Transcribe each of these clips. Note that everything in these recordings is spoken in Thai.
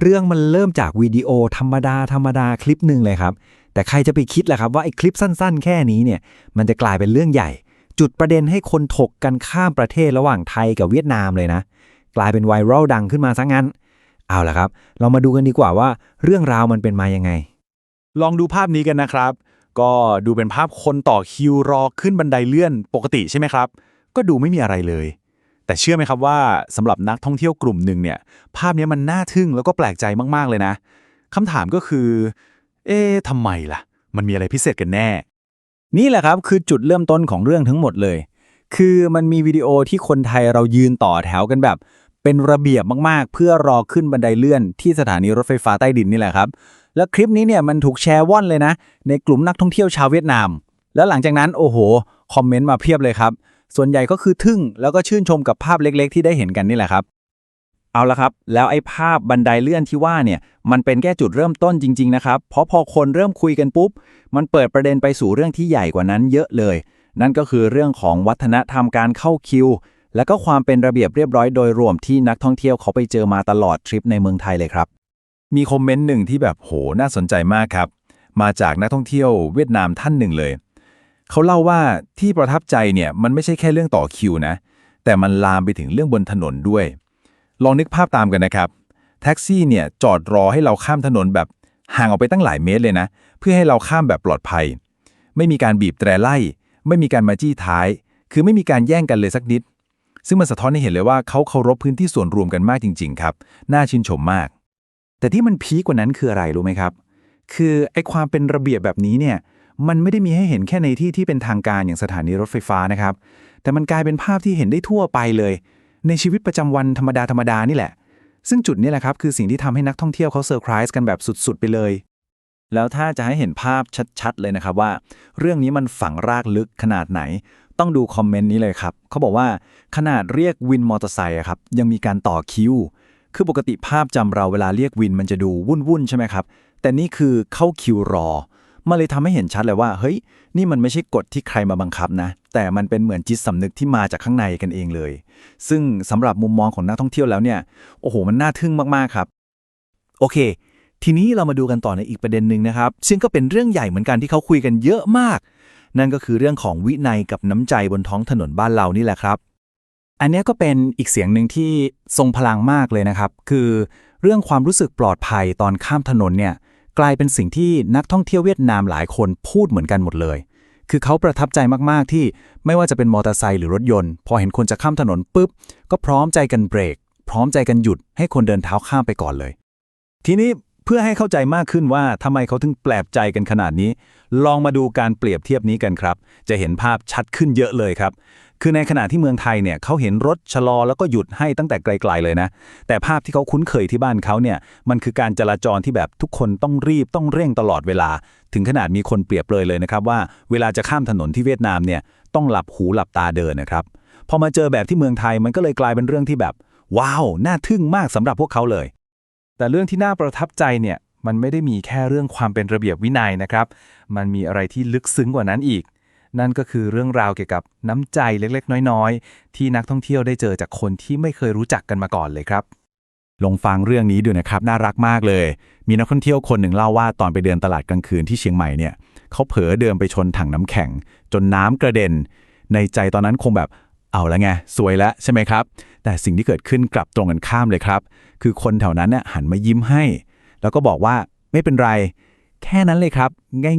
เรื่องมันเริ่มจากวิดีโอธรรมดาธรรมดาคลิปหนึ่งเลยครับ แต่ใครจะไปคิดล่ะครับว่าไอ้คลิปสั้นๆ แค่นี้เนี่ย มันจะกลายเป็นเรื่องใหญ่ จุดประเด็นให้คนถกกันข้ามประเทศระหว่างไทยกับเวียดนามเลยนะ กลายเป็นไวรัลดังขึ้นมาซะงั้น เอาล่ะครับ เรามาดูกันดีกว่าว่าเรื่องราวมันเป็นมายังไง ลองดูภาพนี้กันนะครับ ก็ดูเป็นภาพคนต่อคิวรอขึ้นบันไดเลื่อนปกติใช่ไหมครับ ก็ดูไม่มีอะไรเลย แต่เชื่อไหมครับว่าสำหรับนักท่องเที่ยวกลุ่มหนึ่งเนี่ยภาพนี้มันน่าทึ่งแล้วก็แปลกใจมากๆเลยนะคำถามก็คือ เอ๊ะทำไมล่ะ มันมีอะไรพิเศษกันแน่ นี่แหละครับคือจุดเริ่มต้นของเรื่องทั้งหมดเลย คือมันมีวิดีโอที่คนไทยเรายืนต่อแถวกันแบบ เป็นระเบียบมากๆ เพื่อรอขึ้นบันไดเลื่อนที่สถานีรถไฟฟ้าใต้ดินนี่แหละครับ แล้วคลิปนี้เนี่ยมันถูกแชร์ว่อนเลยนะ ในกลุ่มนักท่องเที่ยวชาวเวียดนาม แล้วหลังจากนั้นโอ้โหคอมเมนต์มาเพียบเลยครับ ส่วนใหญ่ก็คือทึ่งแล้วก็ชื่นชมกับภาพเล็กๆ ที่ได้เห็นกันนี่แหละครับ เอาละครับ แล้วไอ้ภาพบันไดเลื่อนที่ว่าเนี่ยมันเป็นแค่จุดเริ่มต้นจริง ๆ นะครับ เพราะพอคนเริ่มคุยกันปุ๊บ มันเปิดประเด็นไปสู่เรื่องที่ใหญ่กว่านั้นเยอะเลย นั่นก็คือเรื่องของวัฒนธรรมการเข้าคิว และก็ความเป็นระเบียบเรียบร้อยโดยรวมที่นักท่องเที่ยวเขาไปเจอมาตลอดทริปในเมืองไทยเลยครับ มีคอมเมนต์หนึ่งที่แบบโหน่าสนใจมากครับมาจากนักท่องเที่ยวเวียดนามท่านหนึ่งเลย เขาเล่าว่าที่ประทับใจเนี่ยมันไม่ใช่แค่เรื่องต่อคิวนะ แต่มันลามไปถึงเรื่องบนถนนด้วย ลองนึกภาพตามกันนะครับ แท็กซี่เนี่ยจอดรอให้เราข้ามถนนแบบห่างออกไปตั้งหลายเมตรเลยนะ เพื่อให้เราข้ามแบบปลอดภัย ไม่มีการบีบแตรไล่ ไม่มีการมาจี้ท้าย คือไม่มีการแย่งกันเลยสักนิด ซึ่งมันสะท้อนให้เห็นเลยว่าเขาเคารพพื้นที่ส่วนรวมกันมากจริง ๆ ครับ น่าชื่นชมมาก แต่ที่มันพีคกว่านั้นคืออะไรรู้ไหมครับ คือไอ้ความเป็นระเบียบแบบนี้เนี่ย มันไม่ได้มีให้เห็นแค่ในที่ที่เป็นทางการอย่างสถานีรถไฟฟ้านะครับ แต่มันกลายเป็นภาพที่เห็นได้ทั่วไปเลย ในชีวิตประจำวันธรรมดาธรรมดานี่แหละ ซึ่งจุดนี้แหละครับคือสิ่งที่ทำให้นักท่องเที่ยวเขาเซอร์ไพรส์กันแบบสุด ๆ ไปเลย แล้วถ้าจะให้เห็นภาพชัด ๆ เลยนะครับว่า เรื่องนี้มันฝังรากลึกขนาดไหน ต้องดูคอมเมนต์นี้เลยครับเขาบอกว่าขนาดเรียกวินมอเตอร์ไซค์อะครับยังมีการต่อคิวคือปกติภาพจำเราเวลาเรียกวินมันจะดูวุ่นๆใช่ไหมครับ แต่นี่คือเข้าคิวรอ มันเลยทำให้เห็นชัดเลยว่า เฮ้ย นี่มันไม่ใช่กฎที่ใครมาบังคับนะ แต่มันเป็นเหมือนจิตสำนึกที่มาจากข้างในกันเองเลย ซึ่งสำหรับมุมมองของนักท่องเที่ยวแล้วเนี่ย โอ้โห มันน่าทึ่งมากๆครับ โอเค ทีนี้เรามาดูกันต่อในอีกประเด็นหนึ่งนะครับ ซึ่งก็เป็นเรื่องใหญ่เหมือนกันที่เขาคุยกันเยอะมาก นั่นก็คือเรื่องของวินัยกับน้ำใจบนท้องถนนบ้านเรานี่แหละครับ อันนี้ก็เป็นอีกเสียงหนึ่งที่ทรงพลังมากเลยนะครับ คือเรื่องความรู้สึกปลอดภัยตอนข้ามถนนเนี่ย กลายเป็นสิ่งที่นักท่องเที่ยวเวียดนามหลายคนพูดเหมือนกันหมดเลย คือเขาประทับใจมากๆที่ไม่ว่าจะเป็นมอเตอร์ไซค์หรือรถยนต์ พอเห็นคนจะข้ามถนนปุ๊บ ก็พร้อมใจกันเบรก พร้อมใจกันหยุดให้คนเดินเท้าข้ามไปก่อนเลย ทีนี้ เพื่อให้เข้าใจมากขึ้นว่าทำไมเขาถึงแปลกใจกันขนาดนี้ ลองมาดูการเปรียบเทียบนี้กันครับ จะเห็นภาพชัดขึ้นเยอะเลยครับ คือในขณะที่เมืองไทยเนี่ยเขาเห็นรถชะลอแล้วก็หยุดให้ตั้งแต่ไกลๆเลยนะ แต่ภาพที่เขาคุ้นเคยที่บ้านเขาเนี่ยมันคือการจราจรที่แบบทุกคนต้องรีบต้องเร่งตลอดเวลา ถึงขนาดมีคนเปรียบเลยเลยนะครับว่าเวลาจะข้ามถนนที่เวียดนามเนี่ยต้องหลับหูหลับตาเดินนะครับพอมาเจอแบบที่เมืองไทยมันก็เลยกลายเป็นเรื่องที่แบบ ว้าว น่าทึ่งมากสำหรับพวกเขาเลย แต่เรื่องที่น่าประทับใจเนี่ยมันไม่ได้มีแค่เรื่องความเป็นระเบียบวินัยนะครับ มันมีอะไรที่ลึกซึ้งกว่านั้นอีก นั่นก็คือเรื่องราวเกี่ยวกับน้ำใจเล็กๆ น้อยๆ ที่นักท่องเที่ยวได้เจอจากคนที่ไม่เคยรู้จักกันมาก่อนเลยครับลองฟังเรื่องนี้ดูนะครับ น่ารักมากเลย มีนักท่องเที่ยวคนหนึ่งเล่าว่าตอนไปเดินตลาดกลางคืนที่เชียงใหม่เนี่ยเขาเผลอเดินไปชนถังน้ำแข็ง จนน้ำกระเด็น ในใจตอนนั้นคงแบบเอาล้วไงสวยแล้วใช่ไหมครับ แต่สิ่งที่เกิดขึ้นกลับตรงกันข้ามเลยครับ คือคนแถวนั้นเนี่ยหันมายิ้มให้ แล้วก็บอกว่าไม่เป็นไร แค่นั้นเลยครับ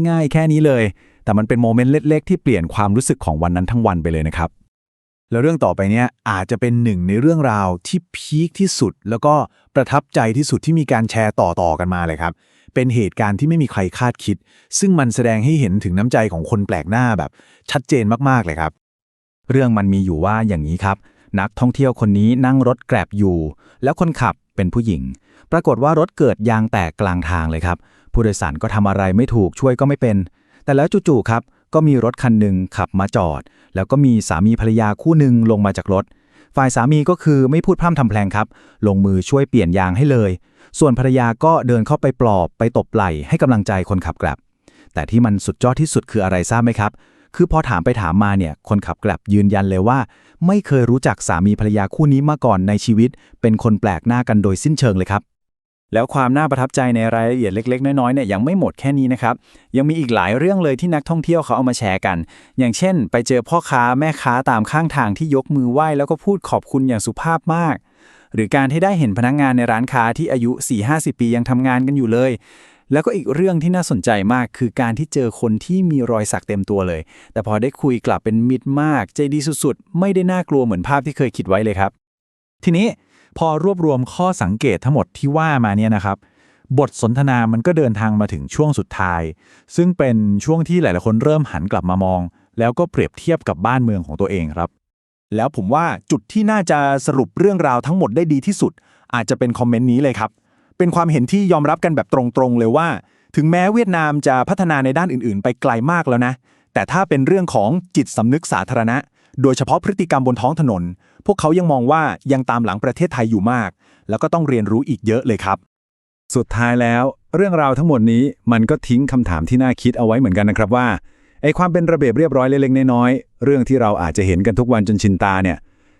ง่าย ๆ แค่นี้เลย แต่มันเป็นโมเมนต์เล็ก ๆ ที่เปลี่ยนความรู้สึกของวันนั้นทั้งวันไปเลยนะครับ แล้วเรื่องต่อไปเนี่ยอาจจะเป็นหนึ่งในเรื่องราวที่พีคที่สุด แล้วก็ประทับใจที่สุดที่มีการแชร์ต่อๆกันมาเลยครับ เป็นเหตุการณ์ที่ไม่มีใครคาดคิด ซึ่งมันแสดงให้เห็นถึงน้ำใจของคนแปลกหน้าแบบ ชัดเจนมากๆเลยครับ เรื่องมันมีอยู่ว่าอย่างนี้ครับนักท่องเที่ยวคนนี้นั่งรถแกร็บอยู่ แล้วคนขับ เป็นผู้หญิง ปรากฏว่ารถเกิดยางแตกกลางทางเลยครับ ผู้โดยสารก็ทำอะไรไม่ถูกช่วยก็ไม่เป็น แต่แล้วจู่ๆครับ ก็มีรถคันหนึ่งขับมาจอด แล้วก็มีสามีภรรยาคู่หนึ่งลงมาจากรถ ฝ่ายสามีก็คือไม่พูดพร่ำทำเพลงครับ ลงมือช่วยเปลี่ยนยางให้เลย ส่วนภรรยาก็เดินเข้าไปปลอบไปตบไหล่ให้กำลังใจคนขับกร็บแต่ที่มันสุดยอดที่สุดคืออะไรทราบไหมครับคือพอถามไปถามมาเนี่ยคนขับกร็บยืนยันเลยว่า ไม่เคยรู้จักสามีภรรยาคู่นี้มาก่อนในชีวิต เป็นคนแปลกหน้ากันโดยสิ้นเชิงเลยครับ แล้วความน่าประทับใจในรายละเอียดเล็ก ๆ น้อยๆเนี่ยยังไม่หมดแค่นี้นะครับ ยังมีอีกหลายเรื่องเลยที่นักท่องเที่ยวเขาเอามาแชร์กัน อย่างเช่น ไปเจอพ่อค้าแม่ค้าตามข้างทางที่ยกมือไหว้แล้วก็พูดขอบคุณอย่างสุภาพมาก หรือการที่ได้เห็นพนักงานในร้านค้าที่อายุ 4-50 ปียังทำงานกันอยู่เลย แล้วก็อีกเรื่องที่น่าสนใจมากคือการที่เจอคนที่มีรอยสักเต็มตัวเลย แต่พอได้คุยกลับเป็นมิตรมาก ใจดีสุดๆ ไม่ได้น่ากลัวเหมือนภาพที่เคยคิดไว้เลยครับ ทีนี้พอรวบรวมข้อสังเกตทั้งหมดที่ว่ามาเนี่ยนะครับ บทสนทนามันก็เดินทางมาถึงช่วงสุดท้าย ซึ่งเป็นช่วงที่หลายๆคนเริ่มหันกลับมามอง แล้วก็เปรียบเทียบกับบ้านเมืองของตัวเองครับ แล้วผมว่าจุดที่น่าจะสรุปเรื่องราวทั้งหมดได้ดีที่สุด อาจจะเป็นคอมเมนต์นี้เลยครับ เป็นความเห็นที่ยอมรับกันแบบตรงๆเลยว่า ถึงแม้เวียดนามจะพัฒนาในด้านอื่นๆ ไปไกลมากแล้วนะ แต่ถ้าเป็นเรื่องของจิตสำนึกสาธารณะ โดยเฉพาะพฤติกรรมบนท้องถนน พวกเขายังมองว่ายังตามหลังประเทศไทยอยู่มาก แล้วก็ต้องเรียนรู้อีกเยอะเลยครับ สุดท้ายแล้ว เรื่องราวทั้งหมดนี้มันก็ทิ้งคำถามที่น่าคิดเอาไว้เหมือนกันนะครับว่าไอ้ความเป็นระเบียบเรียบร้อยเล็กๆน้อยๆเรื่องที่เราอาจจะเห็นกันทุกวันจนชินตาเนี่ย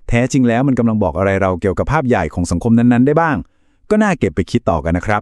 แท้จริงแล้วมันกำลังบอกอะไรเราเกี่ยวกับภาพใหญ่ของสังคมนั้นๆได้บ้าง ก็น่าเก็บไปคิดต่อกันนะครับ